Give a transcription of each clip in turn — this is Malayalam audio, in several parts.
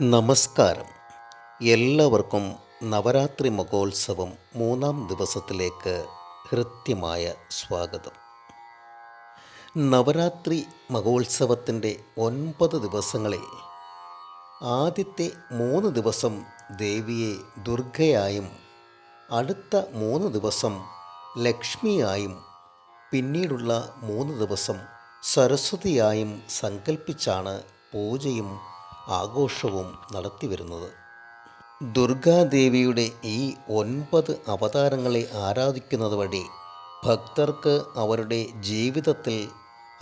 നമസ്കാരം. എല്ലാവർക്കും നവരാത്രി മഹോത്സവം മൂന്നാം ദിവസത്തിലേക്ക് ഹൃദ്യമായ സ്വാഗതം. നവരാത്രി മഹോത്സവത്തിന്റെ ഒൻപത് ദിവസങ്ങളിൽ ആദ്യത്തെ മൂന്ന് ദിവസം ദേവിയെ ദുർഗയായും അടുത്ത മൂന്ന് ദിവസം ലക്ഷ്മിയായും പിന്നീടുള്ള മൂന്ന് ദിവസം സരസ്വതിയായും സങ്കല്പിച്ചാണ് പൂജയും ആഘോഷവും നടത്തിവരുന്നത്. ദുർഗാദേവിയുടെ ഈ ഒൻപത് അവതാരങ്ങളെ ആരാധിക്കുന്നത് വഴി ഭക്തർക്ക് അവരുടെ ജീവിതത്തിൽ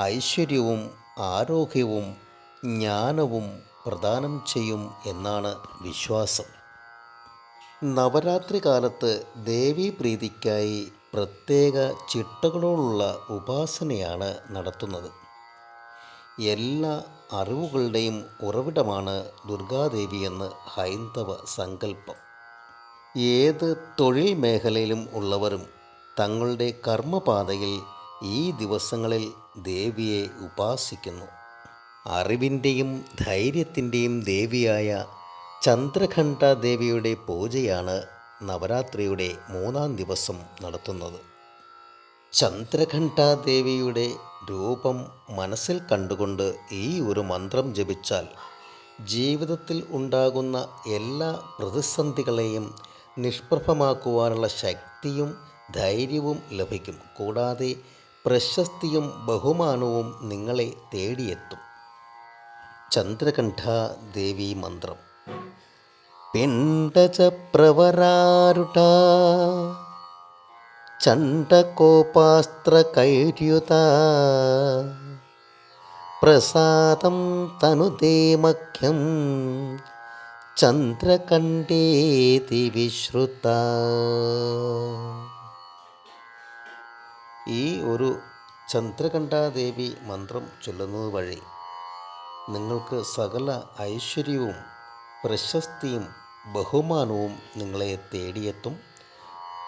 ഐശ്വര്യവും ആരോഗ്യവും ജ്ഞാനവും പ്രദാനം ചെയ്യും എന്നാണ് വിശ്വാസം. നവരാത്രി കാലത്ത് ദേവീപ്രീതിക്കായി പ്രത്യേക ചിട്ടകളോടുള്ള ഉപാസനയാണ് നടത്തുന്നത്. എല്ലാ അറിവുകളുടെയും ഉറവിടമാണ് ദുർഗാദേവിയെന്ന് ഹൈന്ദവ സങ്കല്പം. ഏത് തൊഴിൽ മേഖലയിലും ഉള്ളവരും തങ്ങളുടെ കർമ്മപാതയിൽ ഈ ദിവസങ്ങളിൽ ദേവിയെ ഉപാസിക്കുന്നു. അറിവിന്റെയും ധൈര്യത്തിന്റെയും ദേവിയായ ചന്ദ്രഘണ്ഠ ദേവിയുടെ പൂജയാണ് നവരാത്രിയുടെ മൂന്നാം ദിവസം നടത്തുന്നത്. ചന്ദ്രഘണ്ഠാദേവിയുടെ രൂപം മനസ്സിൽ കണ്ടുകൊണ്ട് ഈ ഒരു മന്ത്രം ജപിച്ചാൽ ജീവിതത്തിൽ ഉണ്ടാകുന്ന എല്ലാ പ്രതിസന്ധികളെയും നിഷ്പ്രഭമാക്കുവാനുള്ള ശക്തിയും ധൈര്യവും ലഭിക്കും. കൂടാതെ പ്രശസ്തിയും ബഹുമാനവും നിങ്ങളെ തേടിയെത്തും. ചന്ദ്രകണ്ഠ ദേവി മന്ത്രം. പിണ്ടച പ്രവരാരുട ചണ്ടകോപാസ്ത്രകൈര്യുത പ്രസാദം തനുദേമഖ്യം ചന്ദ്രകണ്ഠേതി വിശ്രുത. ഈ ഒരു ചന്ദ്രകണ്ഠാദേവി മന്ത്രം ചൊല്ലുന്നത് വഴി നിങ്ങൾക്ക് സകല ഐശ്വര്യവും പ്രശസ്തിയും ബഹുമാനവും നിങ്ങളെ തേടിയെത്തും.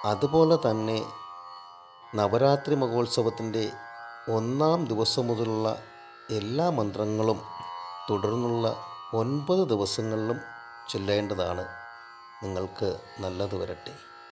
അതുപോലെ തന്നെ നവരാത്രി മഹോത്സവത്തിന്റെ ഒന്നാം ദിവസം മുതലുള്ള എല്ലാ മന്ത്രങ്ങളും തുടർന്നുള്ള ഒൻപത് ദിവസങ്ങളിലും ചൊല്ലേണ്ടതാണ്. നിങ്ങൾക്ക് നല്ലത് വരട്ടെ.